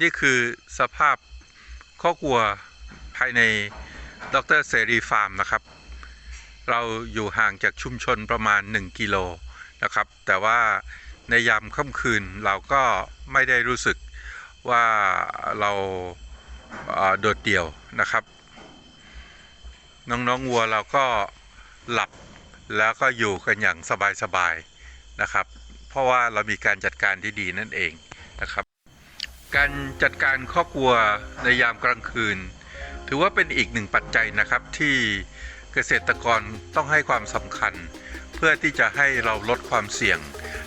นี่คือสภาพข้อกวัวภายในดรเสรีฟาร์มนะครับ เราอยู่ห่างจากชุมชนประมาณ 1 กิโลนะครับ แต่ว่าในยามค่ำคืนเราก็ไม่ได้รู้สึกว่าเราโดดเดี่ยวนะครับ น้องๆวัวเราก็หลับแล้วก็อยู่กันอย่างสบายๆนะครับ เพราะว่าเรามีการจัดการที่ดีนั่นเองนะครับ การจัดการครอบครัวในยามกลางคืน ถือว่าเป็นอีกหนึ่งปัจจัยนะครับที่เกษตรกรต้องให้ความสำคัญ เพื่อที่จะให้เราลดความเสี่ยง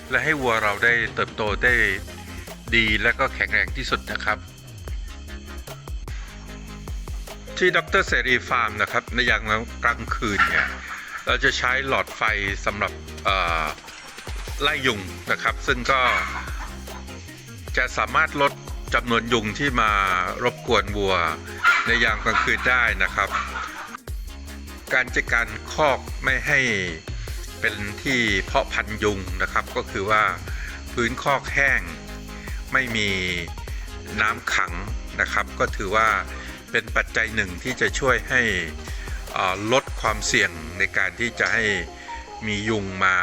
และให้วัวเราได้เติบโตได้ดีและก็แข็งแรงที่สุดนะครับ ที่ดรเสรีฟาร์มนะครับในยามกลางคืนเนี่ยเราจะใช้หลอดไฟสำหรับไล่ยุงนะครับ ซึ่งก็จะสามารถลด จำนวนยุงที่มารบกวนวัวในยามกลางคืนได้นะครับ การจัดการคอกไม่ให้เป็นที่เพาะพันยุงนะครับ ก็คือว่าพื้นคอกแห้งไม่มีน้ำขังนะครับ ก็ถือว่าเป็นปัจจัยหนึ่งที่จะช่วยให้ลดความเสี่ยงในการที่จะให้มียุงมา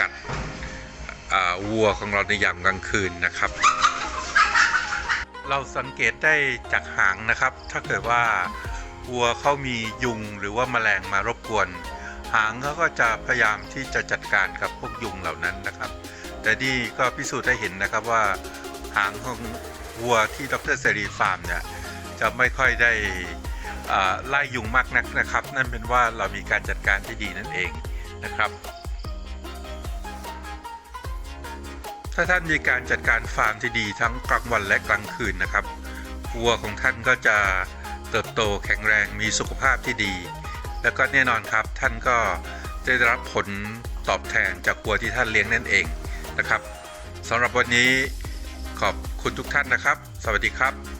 กัดวัวของเราในยามกลางคืนนะครับ เราสังเกตได้จากหางนะครับ ถ้าเกิดว่าวัวเขามียุงหรือว่าแมลงมารบกวน หางเขาก็จะพยายามที่จะจัดการกับพวกยุงเหล่านั้นนะครับ แต่นี่ก็พิสูจน์ได้เห็นนะครับว่าหางของวัวที่ดรเสรีฟาร์มเนี่ยจะไม่ค่อยได้ไล่ยุงมากนักนะครับ นั่นเป็นว่าเรามีการจัดการที่ดีนั่นเองนะครับ ถ้าท่านมีการจัดการฟาร์มที่ดีทั้งกลางวันและกลางคืนนะครับวัวของท่านก็จะเติบโตแข็งแรงมีสุขภาพที่ดี แล้วก็แน่นอนครับท่านก็ได้รับผลตอบแทนจากวัวที่ท่านเลี้ยงนั่นเองนะครับสำหรับวันนี้ขอบคุณทุกท่านนะครับ สวัสดีครับ